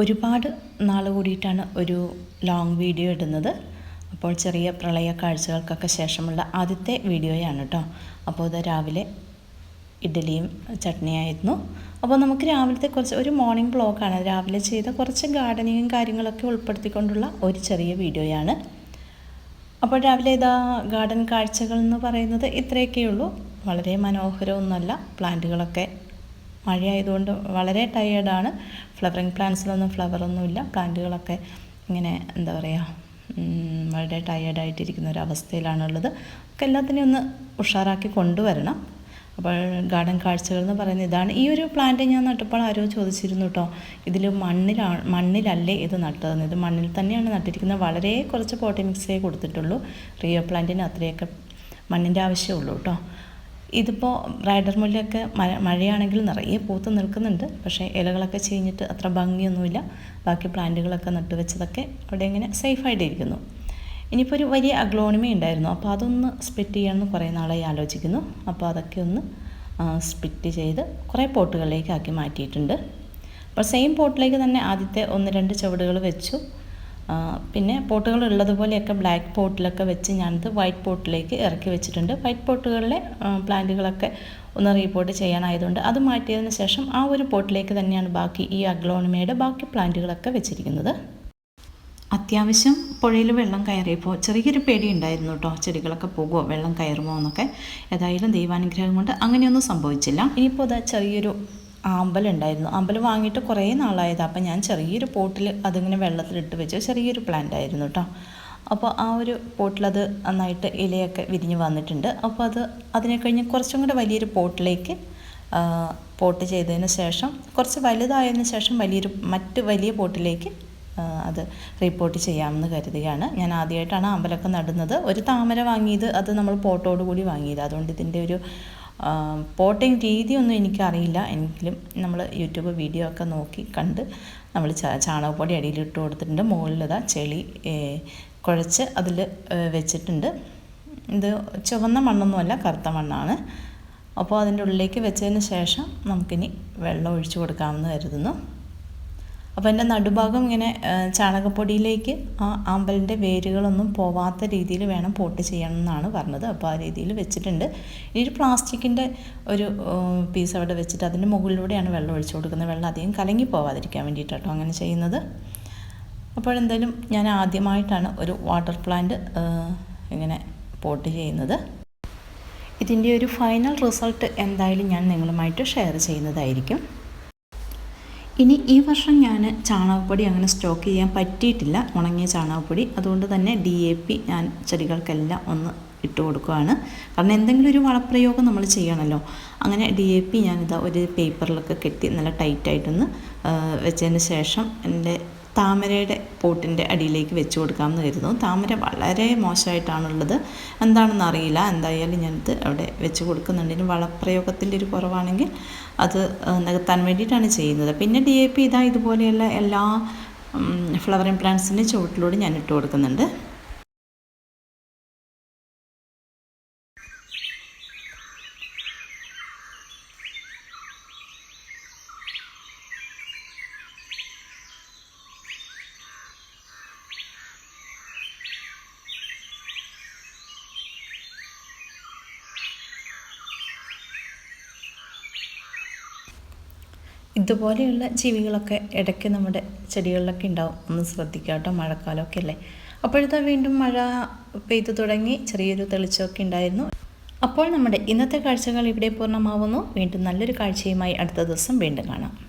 ഒരുപാട് നാൾ കൂടിയിട്ടാണ് ഒരു ലോങ് വീഡിയോ ഇടുന്നത്. അപ്പോൾ ചെറിയ പ്രളയ കാഴ്ചകൾക്കൊക്കെ ശേഷമുള്ള ആദ്യത്തെ വീഡിയോയാണ് കേട്ടോ അപ്പോൾ ഇത് രാവിലെ ഇഡ്ഡലിയും ചട്നിയായിരുന്നു. അപ്പോൾ നമുക്ക് രാവിലത്തെ കുറച്ച് ഒരു മോർണിംഗ് ബ്ലോഗാണ് രാവിലെ ചെയ്ത കുറച്ച് ഗാർഡനിങ്ങും കാര്യങ്ങളൊക്കെ ഉൾപ്പെടുത്തിക്കൊണ്ടുള്ള ഒരു ചെറിയ വീഡിയോയാണ്. അപ്പോൾ രാവിലെ ഇതാ ഗാർഡൻ കാഴ്ചകൾ എന്ന് പറയുന്നത് ഇത്രയൊക്കെയുള്ളൂ വളരെ മനോഹരമൊന്നുമല്ല. പ്ലാന്റുകളൊക്കെ മഴയായതുകൊണ്ട് വളരെ ടയേർഡാണ് ഫ്ലവറിങ് പ്ലാന്റ്സിലൊന്നും ഫ്ലവറൊന്നുമില്ല പ്ലാന്റുകളൊക്കെ ഇങ്ങനെ എന്താ പറയുക വളരെ ടയേർഡായിട്ടിരിക്കുന്ന ഒരു അവസ്ഥയിലാണുള്ളത്. ഒക്കെ എല്ലാത്തിനെയും ഒന്ന് ഉഷാറാക്കി കൊണ്ടുവരണം. അപ്പോൾ ഗാർഡൻ കാഴ്ചകൾ എന്ന് പറയുന്നത് ഇതാണ്. ഈ ഒരു പ്ലാന്റ് ഞാൻ നട്ടപ്പോൾ ആരോ ചോദിച്ചിരുന്നു കേട്ടോ ഇതിൽ മണ്ണിലാണ് മണ്ണിലല്ലേ ഇത് നട്ടതെന്ന്. ഇത് മണ്ണിൽ തന്നെയാണ് നട്ടിരിക്കുന്നത്. വളരെ കുറച്ച് പോട്ടി മിക്സേ കൊടുത്തിട്ടുള്ളൂ. റിയോ പ്ലാന്റിന് അത്രയൊക്കെ മണ്ണിന്റെ ആവശ്യമുള്ളൂ കേട്ടോ ഇതിപ്പോൾ റൈഡർ മുല്ലയൊക്കെ മഴ മഴയാണെങ്കിൽ നിറയെ പൂത്ത് നിൽക്കുന്നുണ്ട്. പക്ഷേ ഇലകളൊക്കെ ചീഞ്ഞിട്ട് അത്ര ഭംഗിയൊന്നുമില്ല. ബാക്കി പ്ലാന്റുകളൊക്കെ നട്ടുവെച്ചതൊക്കെ അവിടെ ഇങ്ങനെ സേഫായിട്ടിരിക്കുന്നു ഇനിയിപ്പോൾ ഒരു വലിയ അഗ്ലോണിമ ഉണ്ടായിരുന്നു. അപ്പോൾ അതൊന്ന് സ്പ്ലിറ്റ് ചെയ്യണമെന്ന് കുറേ നാളായി ആലോചിക്കുന്നു. അപ്പോൾ അതൊക്കെ ഒന്ന് സ്പ്ലിറ്റ് ചെയ്ത് കുറേ പോട്ടുകളിലേക്ക് ആക്കി മാറ്റിയിട്ടുണ്ട്. അപ്പോൾ സെയിം പോട്ടിലേക്ക് തന്നെ ആദ്യത്തെ ഒന്ന് രണ്ട് ചുവടുകൾ വെച്ചു. പിന്നെ പോട്ടുകൾ ഉള്ളതുപോലെയൊക്കെ ബ്ലാക്ക് പോട്ടിലൊക്കെ വെച്ച് ഞാനത് വൈറ്റ് പോട്ടിലേക്ക് ഇറക്കി വെച്ചിട്ടുണ്ട്. വൈറ്റ് പോട്ടുകളിലെ പ്ലാന്റുകളൊക്കെ ഒന്ന് റീപോർട്ട് ചെയ്യാനായതുകൊണ്ട് അത് മാറ്റിയതിന് ശേഷം ആ ഒരു പോട്ടിലേക്ക് തന്നെയാണ് ബാക്കി ഈ അഗ്ലോണിമയുടെ ബാക്കി പ്ലാന്റുകളൊക്കെ വെച്ചിരിക്കുന്നത്. അത്യാവശ്യം പുഴയിൽ വെള്ളം കയറിയപ്പോൾ ചെറിയൊരു പേടി ഉണ്ടായിരുന്നു കേട്ടോ. ചെടികളൊക്കെ പോകുമോ വെള്ളം കയറുമോ എന്നൊക്കെ. ഏതായാലും ദൈവാനുഗ്രഹം കൊണ്ട് അങ്ങനെയൊന്നും സംഭവിച്ചില്ല. ഇനിയിപ്പോൾ അത് ചെറിയൊരു ആമ്പൽ ഉണ്ടായിരുന്നു ആമ്പൽ വാങ്ങിയിട്ട് കുറേ നാളായത്. അപ്പം ഞാൻ ചെറിയൊരു പോട്ടിൽ അതിങ്ങനെ വെള്ളത്തിലിട്ട് വെച്ച് ചെറിയൊരു പ്ലാന്റ് ആയിരുന്നു കേട്ടോ അപ്പോൾ ആ ഒരു പോട്ടിലത് നന്നായിട്ട് ഇലയൊക്കെ വിരിഞ്ഞ് വന്നിട്ടുണ്ട്. അപ്പോൾ അത് അതിനെ കഴിഞ്ഞ് കുറച്ചും കൂടെ വലിയൊരു പോട്ടിലേക്ക് പോട്ട് ചെയ്തതിന് ശേഷം കുറച്ച് വലുതായതിന് ശേഷം വലിയൊരു മറ്റ് വലിയ പോട്ടിലേക്ക് അത് റിപ്പോർട്ട് ചെയ്യാമെന്ന് കരുതുകയാണ്. ഞാൻ ആദ്യമായിട്ടാണ് അമ്പലമൊക്കെ നടുന്നത്. ഒരു താമര വാങ്ങിയത് അത് നമ്മൾ പോട്ടോട് കൂടി വാങ്ങിയത്. അതുകൊണ്ട് ഇതിന്റെ ഒരു പോട്ടിങ് രീതിയൊന്നും എനിക്കറിയില്ല. എങ്കിലും നമ്മൾ യൂട്യൂബ് വീഡിയോ ഒക്കെ നോക്കി കണ്ട് നമ്മൾ ചാണകപ്പൊടി അടിയിലിട്ട് കൊടുത്തിട്ടുണ്ട്. മുകളിലിതാ ചെളി കുഴച്ച് അതിൽ വെച്ചിട്ടുണ്ട്. ഇത് ചുവന്ന മണ്ണൊന്നുമല്ല കറുത്ത മണ്ണാണ്. അപ്പോൾ അതിന്റെ ഉള്ളിലേക്ക് വെച്ചതിന് ശേഷം നമുക്കിനി വെള്ളം ഒഴിച്ചു കൊടുക്കാമെന്ന് കരുതുന്നു. അപ്പോൾ എന്റെ നടുഭാഗം ഇങ്ങനെ ചാണകപ്പൊടിയിലേക്ക് ആ ആമ്പലിന്റെ വേരുകളൊന്നും പോവാത്ത രീതിയിൽ വേണം പോട്ട് ചെയ്യണം എന്നാണ് പറഞ്ഞത്. അപ്പോൾ ആ രീതിയിൽ വെച്ചിട്ടുണ്ട്. ഈ ഒരു പ്ലാസ്റ്റിക്കിന്റെ ഒരു പീസ് അവിടെ വെച്ചിട്ട് അതിന്റെ മുകളിലൂടെയാണ് വെള്ളം ഒഴിച്ചു കൊടുക്കുന്നത്. വെള്ളം അധികം കലങ്ങി പോവാതിരിക്കാൻ വേണ്ടിയിട്ടോ അങ്ങനെ ചെയ്യുന്നത്. അപ്പോഴെന്തായാലും ഞാൻ ആദ്യമായിട്ടാണ് ഒരു വാട്ടർ പ്ലാന്റ് ഇങ്ങനെ പോട്ട് ചെയ്യുന്നത്. ഇതിന്റെ ഒരു ഫൈനൽ റിസൾട്ട് എന്തായാലും ഞാൻ നിങ്ങളുമായിട്ട് ഷെയർ ചെയ്യുന്നതായിരിക്കും. ഇനി ഈ വർഷം ഞാൻ ചാണകപ്പൊടി അങ്ങനെ സ്റ്റോക്ക് ചെയ്യാൻ പറ്റിയിട്ടില്ല. ഉണങ്ങിയ ചാണകപ്പൊടി. അതുകൊണ്ട് തന്നെ ഡി എ പി ഞാൻ ചെടികൾക്കെല്ലാം ഒന്ന് ഇട്ട് കൊടുക്കുകയാണ് കാരണം എന്തെങ്കിലും ഒരു വളപ്രയോഗം നമ്മൾ ചെയ്യണമല്ലോ അങ്ങനെ ഡി എ പി ഞാനിതാ ഒരു പേപ്പറിലൊക്കെ കെട്ടി നല്ല ടൈറ്റായിട്ടൊന്ന് വെച്ചതിന് ശേഷം എന്റെ താമരയുടെ പോട്ടിന്റെ അടിയിലേക്ക് വെച്ച് കൊടുക്കാമെന്ന് കരുതുന്നു. താമര വളരെ മോശമായിട്ടാണുള്ളത്. എന്താണെന്ന് അറിയില്ല. എന്തായാലും ഞാനിത് അവിടെ വെച്ച് കൊടുക്കുന്നുണ്ട്. ഇനി വളപ്രയോഗത്തിന്റെ ഒരു കുറവാണെങ്കിൽ അത് നികത്താൻ വേണ്ടിയിട്ടാണ് ചെയ്യുന്നത്. പിന്നെ ഡി എ പി ഇതാ ഇതുപോലെയുള്ള എല്ലാ ഫ്ലവറിങ് പ്ലാന്റ്സിന്റെ ചുവട്ടിലൂടെ ഞാൻ ഇട്ട് കൊടുക്കുന്നുണ്ട്. ഇതുപോലെയുള്ള ജീവികളൊക്കെ ഇടയ്ക്ക് നമ്മുടെ ചെടികളിലൊക്കെ ഉണ്ടാവും. ഒന്ന് ശ്രദ്ധിക്കുക കേട്ടോ മഴക്കാലമൊക്കെ അല്ലേ? അപ്പോഴത്തെ വീണ്ടും മഴ പെയ്തു തുടങ്ങി ചെറിയൊരു തെളിച്ചമൊക്കെ ഉണ്ടായിരുന്നു. അപ്പോൾ നമ്മുടെ ഇന്നത്തെ കാഴ്ചകൾ ഇവിടെ പൂർണമാവുന്നു. വീണ്ടും നല്ലൊരു കാഴ്ചയുമായി അടുത്ത ദിവസം വീണ്ടും കാണാം.